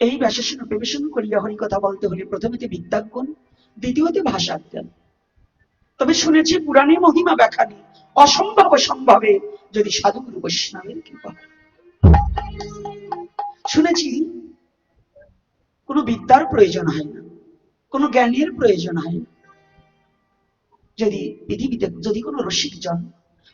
এই ব্যাসেশন বিবেচন করিয়া হরি কথা বলতে হলে প্রথমেতে বিদ্যাজ্ঞান, দ্বিতীয়তে ভাষাজ্ঞান। তবে শুনেছি পুরাণে মহিমা ব্যাখ্যানি অসম্ভব সম্ভবে যদি সাধুগুরু বৈষ্ণবের কৃপা। শুনেছি কোনো বিদ্যার প্রয়োজন হয় না, কোনো জ্ঞানের প্রয়োজন হয় না। যদি পৃথিবীতে, যদি কোনো রসিক জন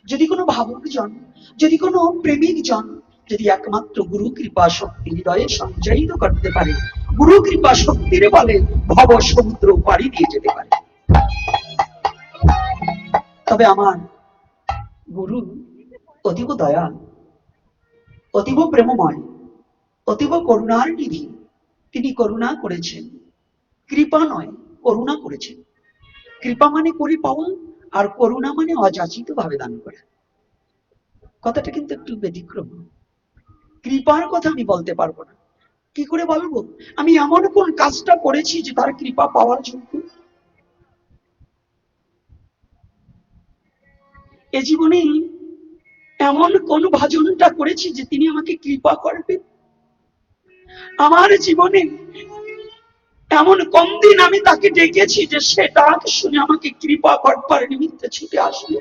যদি কোনো ভাবুক জন যদি কোনো প্রেমিক জন যদি একমাত্র গুরু কৃপা শক্তি হৃদয়ে সঞ্চয়িত করতে পারে, গুরু কৃপা শক্তির বলে ভব সমুদ্র পাড়ি দিয়ে যেতে পারে। তবে আমার গুরু অতীব দয়া অতীব প্রেমময়, অতীব করুণার নিধি। তিনি করুণা করেছেন, কৃপা নয়, করুণা করেছেন। কৃপা মানে করি পাওয়া, আর করুণা মানে অযাচিত ভাবে দান করা। কথাটা কিন্তু একটু ব্যতিক্রম। কৃপার কথা আমি বলতে পারব না। কি করে বলব? আমি এমন কোন কাজটা করেছি যে তার কৃপা পাওয়ার যোগ্য? এ জীবনে এমন কোন ভাজনটা করেছি যে তিনি আমাকে কৃপা করবেন? আমার জীবনে এমন কম দিন আমি তাকে ডেকেছি যে সে ডাক শুনে আমাকে কৃপা করবার নিমিত্তে ছুটে আসবে?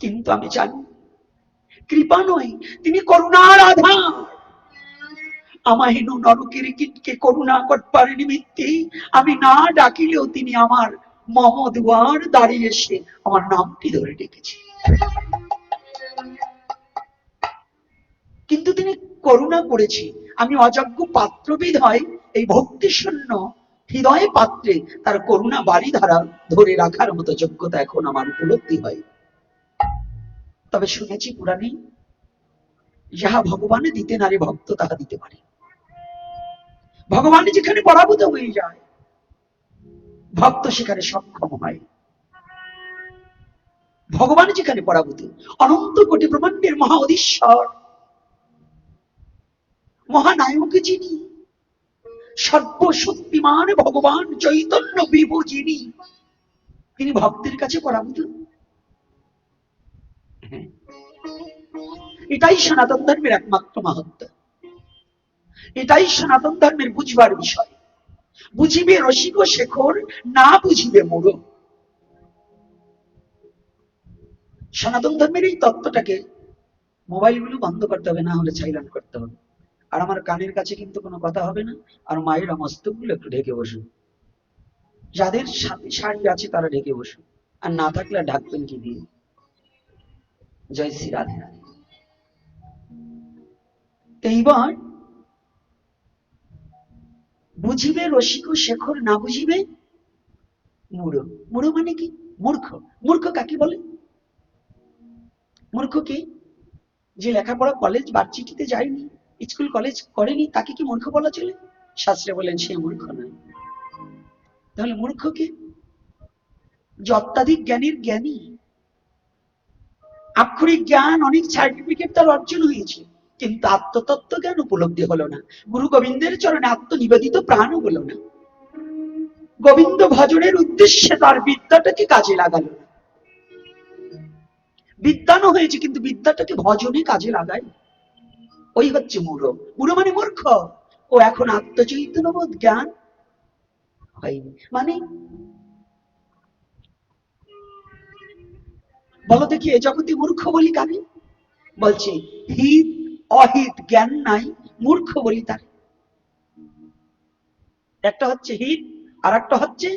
কিন্তু আমি জানি কৃপা নয়, তিনি করুণার আধার। আমাহিনু নরকের কীটকে করুণা করবার নিমিত্তে আমি না ডাকিলেও তিনি আমার মম দুয়ার দাঁড়িয়ে এসে আমার নামটি ধরে ডেকেছে। কিন্তু তিনি করুণা করেছি। আমি অযোগ্য পাত্রবিদ হয়, এই ভক্তি শূন্য হৃদয় পাত্রে তার করুণা বাড়ি ধারা ধরে রাখার মতো যোগ্যতা এখন আমার উপলব্ধি হয়। তবে শুনেছি পুরাণে, যাহা ভগবানে দিতে নারী ভক্ত, তাহা দিতে পারে। ভগবান যেখানে পরাভূত হয়ে যায়, ভক্ত সেখানে সক্ষম হয়। ভগবান যেখানে পরাভূত, অনন্ত কোটি ব্রহ্মাণ্ডের মহা অধীশ্বর। মহানায়ক যিনি, সর্বশক্তিমান ভগবান চৈতন্য বিভু যিনি, তিনি ভক্তের কাছে পরাভূত। হ্যাঁ। এটাই সনাতন ধর্মের একমাত্র মাহাত্ম। এটাই সনাতন ধর্মের বুঝবার বিষয়। বুঝিবে রসিক শেখর, না বুঝিবে মোড় সনাতন ধর্মের এই তত্ত্বটাকে মোবাইলগুলো বন্ধ করতে হবে, না হলে সাইলেন্ট করতে হবে। আর আমার কানের কাছে কিন্তু কোনো কথা হবে না, আর মায়ের মস্তকগুলো একটু ঢেকে বসুন। যাদের সাথে শাড়ি আছে তারা ঢেকে বসুন। আর না থাকলে ঢাকবেন কি দিয়ে? জয় শ্রী রাধে রাধে। এইবার বুঝিবে রসিক শেখর না বুঝিবে মূঢ়। মূঢ় মানে কি? মূর্খ। মূর্খ কাকে বলে? মূর্খ কে? যে লেখাপড়া কলেজ ভার্সিটিতে যায়নি স্কুল কলেজ করেনি, তাকে কি মূর্খ বলা চলে? শাস্ত্রে বলেন, সে মূর্খ নয়। তাহলে মূর্খ কে? যে অত্যাধিক জ্ঞানীর জ্ঞানী আক্ষরিক জ্ঞান অনেক সার্টিফিকেট তার অর্জন হয়েছে, কিন্তু আত্মতত্ত্ব জ্ঞান উপলব্ধি হলো না। গুরু গোবিন্দের চরণে আত্মনিবেদিত প্রাণও হলো না। গোবিন্দ ভজনের উদ্দেশ্যে তার বিদ্যাটাকে কাজে লাগালো না। বিদ্যানও হয়েছে, কিন্তু বিদ্যাটাকে ভজনে কাজে লাগায়। ওই হচ্ছে মূঢ় মূঢ় মানে মূর্খ। ও এখন আত্মচৈতন্যবোধ জ্ঞান। হয়নি। মানে বলো দেখি এ জগতে মূর্খ বলি কাকে? বলছে, হিত, অহিত জ্ঞান নাই, মূর্খ বলি তার একটা হচ্ছে হিত আর একটা হচ্ছে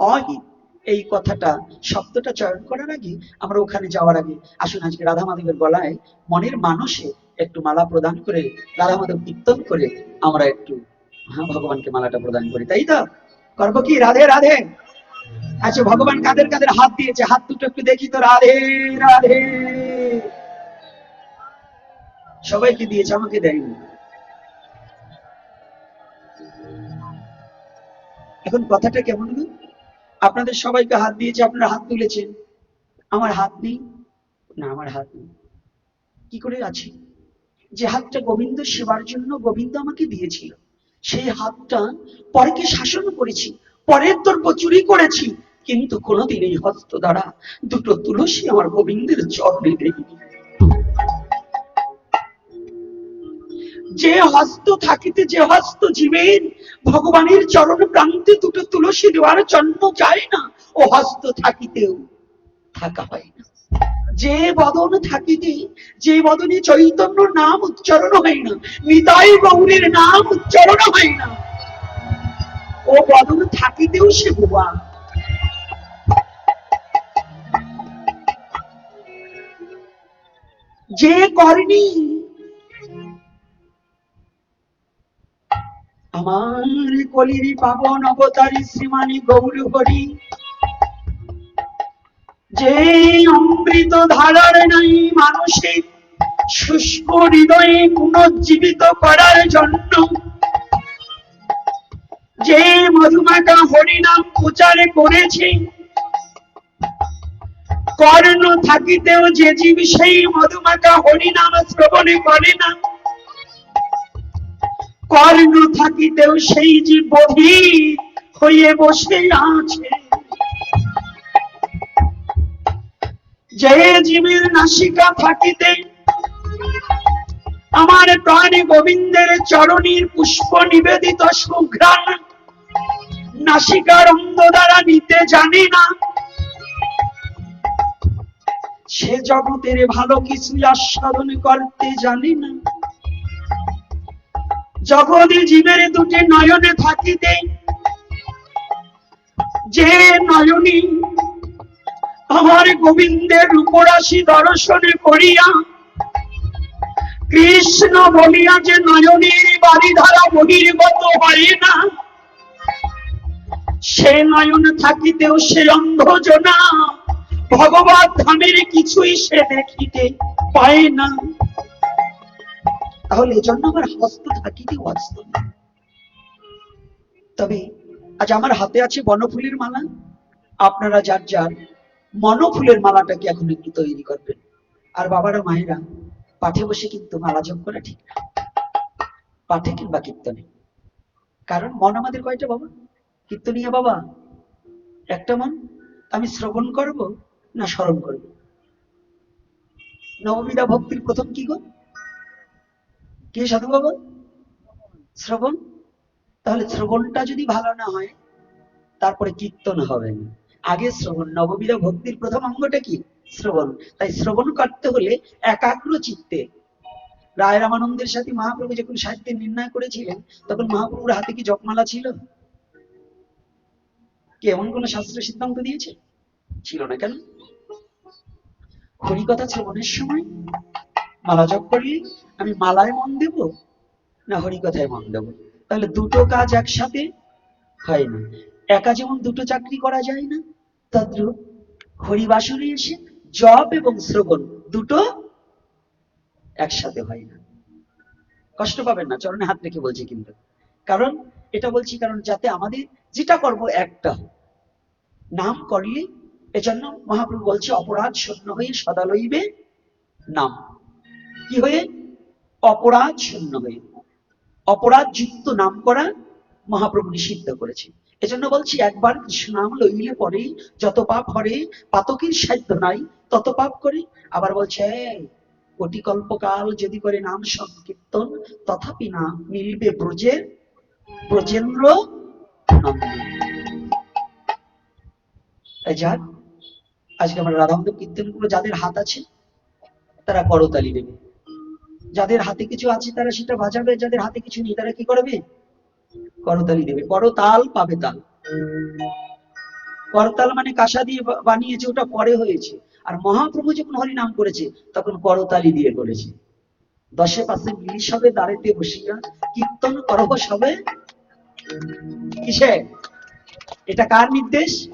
অহিত। এই কথাটা, শব্দটা চয়ন করার আগে আমরা ওখানে যাওয়ার আগে আসুন আজকে রাধা মাধবের গলায় মনের মানুষে একটু মালা প্রদান করে রাধা মাধব কীর্তন করে আমরা একটু হ্যাঁ ভগবানকে মালাটা প্রদান করি। তাই তো? করব কি? রাধে রাধে! আচ্ছা ভগবান কাদের কাদের হাত দিয়েছে? হাত দুটো একটু দেখি তো। রাধে রাধে। সবাইকে দিয়েছে, আমাকে দেয়নি। এখন কথাটা কেমন হলো? আপনাদের সবাইকে হাত দিয়েছে, আপনারা হাত তুলেছেন। আমার হাত নেই? না, আমার হাত নেই। কি করে আছে? যে হাতটা গোবিন্দ সেবার জন্য গোবিন্দ আমাকে দিয়েছিল, সেই হাতটা পরকে শাসন করেছি, পরের দ্রব্য চুরি করেছি কিন্তু কোনোদিন এই হস্ত দ্বারা দুটো তুলসী আমার গোবিন্দের চরণে দেয়নি যে হস্ত থাকিতে যে হস্ত জীবের ভগবানের চরণ প্রান্তে দুটো তুলসী দেওয়ার জন্য যায় না, ও হস্ত থাকিতেও থাকা হয় না। যে বদন থাকিতে, যে বদনে চৈতন্য নাম উচ্চারণ হয় না, নিতাই গৌরীর নাম উচ্চারণ হয় না। ও বদন থাকিতেও সে ভুয়া যে করেনি। আমার কলির পাবন অবতারী শ্রীমানী গৌর হরি যে অমৃত ধারার নাই মানুষের শুষ্ক হৃদয়ে পুনর্জীবিত করার জন্য, যে মধুমাকা হরিনাম প্রচার করেছে কর্ণ থাকিতেও যে জীব সেই মধুমাকা হরিনাম শ্রবণে করে না। কর্ণ থাকিতেও সেই জীব বধির হয়ে বসে আছে। যে জীবের নাসিকা থাকিতে আমার প্রাণে গোবিন্দের চরণীর পুষ্প নিবেদিত সুঘ্রাণ, নাসিকার অঙ্গ দ্বারা নিতে জানে না। সে জগতের ভালো কিছু আস্বাদন করতে জানে না। জগতে জীবের দুটি নয়নে থাকিতে, যে নয়নী আমার গোবিন্দের রূপরাশি দর্শনে করিয়া কৃষ্ণ বলিয়া যে নয়নের বাড়ি ধারা বহির্গত হয় না, সে নয়ন থাকিতেও সে অন্ধজনা। ভগবত ধামের কিছুই সে দেখিতে পায় না। তাহলে এজন্য আমার হস্ত থাকিতে হস্ত তবে আজ আমার হাতে আছে বনফুলের মালা। আপনারা যার যার মনফুলের মালাটাকে এখন একটু তৈরি করবেন। আর বাবারা, মায়েরা, পাঠে বসে কিন্তু মালা জপ করা ঠিক না। পাঠে কিংবা কীর্তনে। কারণ মন আমাদের কয়টা বাবা? কীর্তনিয়া বাবা? একটা মন আমি শ্রবণ করব না স্মরণ করব? নবমীরা ভক্তির প্রথম কি গো? কে সাধু বাবা? শ্রবণ? তাহলে শ্রবণটা যদি ভালো না হয়, তারপরে কীর্তন হবে না। আগে শ্রবণ, নবমীরা ভক্তির প্রথম অঙ্গটা কি? শ্রবণ। তাই শ্রবণ করতে হলে একাগ্র চিত্তে। রায় রামানন্দের সাথে মহাপ্রভু যখন সাহিত্যে নির্ণয় করেছিলেন, তখন মহাপ্রভুর হাতে কি জপমালা ছিল? কি, এমন কোন শাস্ত্র সিদ্ধান্ত দিয়েছে? ছিল না কেন? হরিকথা শ্রবণের সময় মালা জপ করলে আমি মালায় মন দেব না হরিকথায় মন দেব? তাহলে দুটো কাজ একসাথে হয় না। একা যেমন দুটো চাকরি করা যায় না, তদ্রুপ হরিবাসনে এসে জপ এবং শ্রবণ দুটো একসাথে হয় না। কষ্ট পাবেন না, চরণে হাত রেখে বলছি কিন্তু। কারণ এটা বলছি কারণ যাতে আমাদের যেটা করব একটা নাম করলে এজন্য মহাপ্রভু বলছে অপরাধ শূন্য হয়ে সদা লইবে নাম। কি হয়ে? অপরাধ শূন্য হয়ে। অপরাধ যুক্ত নাম করা মহাপ্রভু নিষিদ্ধ করেছে। এজন্য বলছি একবার কৃষ্ণ নাম লইলে পরে যত পাপ হরে পাতকের সাধ্য নাই তত পাপ করে। আবার বলছে "এই, কোটি কল্পকাল যদি করে নাম সংকীর্তন তথাপি না মিলবে ব্রজের ব্রজেন্দ্র নন্দন যাক আজকে আমরা রাধামাধব কীর্তনগুলো যাদের হাত আছে, তারা করতালি দেবে। যাদের হাতে কিছু আছে, তারা সেটা বাজাবে, যাদের হাতে কিছু নেই, তারা কি করবে? করতালি দেবে। করতাল পাবে তাল। করতাল মানে কাঁসা দিয়ে বানিয়েছে, ওটা পরে হয়েছে। আর মহাপ্রভু যখন হরি নাম করেছে, তখন করতালি দিয়ে করেছে। দশে পাশে মিলিস হবে দাঁড়িতে বসিয়া কীর্তন করব সবে। কিসে? এটা কার নির্দেশ?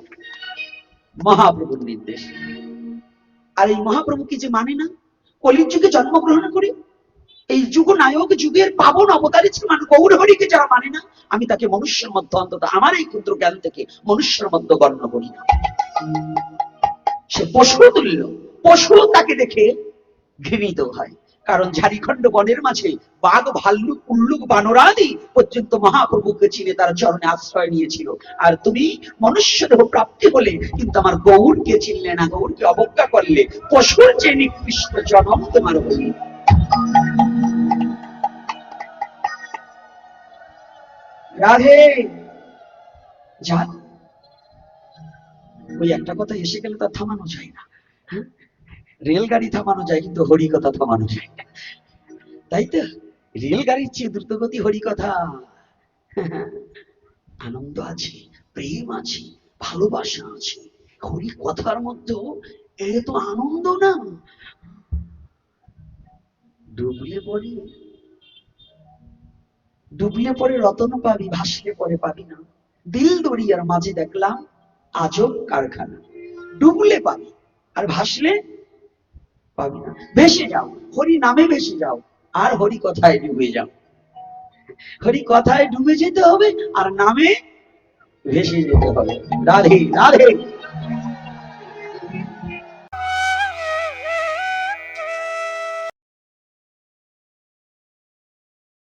মহাপ্রভুর নির্দেশ। আর এই মহাপ্রভু কি যে মানে না কলির যুগে জন্মগ্রহণ করে, এই যুগ নায়ক যুগের পাবন অবতারী শ্রীমান গৌর হরিকে যারা মানে না, আমি তাকে মনুষ্যের মধ্যে অন্তত আমার এই ক্ষুদ্র জ্ঞান থেকে মনুষ্যের মধ্যে গণ্য করি না। সে পশু তুল্য পশু তাকে দেখে ঘৃণিত হয়। কারণ ঝাড়িখণ্ড বনের মাঝে বাঘ, ভাল্লুক উল্লুক বানরাদি পর্যন্ত মহাপ্রভুকে চিনে তার চরণে আশ্রয় নিয়েছিল। আর তুমি মনুষ্য দেহ প্রাপ্তি হলে কিন্তু আমার গৌরকে চিনলে না, গৌরকে অবজ্ঞা করলে। পশুর যে নিকৃষ্ট জনম তোমার হইল রাধে যান ওই একটা কথা এসে গেলে তো থামানো যায় না। হ্যাঁ? রেলগাড়ি থামানো যায়, কিন্তু হরি কথা থামানো যায় তাই তো? রেলগাড়ির চেয়ে দ্রুতগতি হরি কথা আনন্দ আছে, প্রেম আছে, ভালোবাসা আছে। হরি কথার মধ্যেও এর তো আনন্দ না। ডুবলে পরে ডুবলে পরে রতন পাবি, ভাসলে পরে পাবি না। দিল দরিয়ার মাঝে দেখলাম আজব কারখানা। ডুবলে পাবি, আর ভাসলে পাবি না। ভেসে যাও। হরি নামে ভেসে যাও। আর হরি কথায় ডুবে যাও। হরি কথায় ডুবে যেতে হবে আর নামে ভেসে যেতে হবে। রাধে রাধে।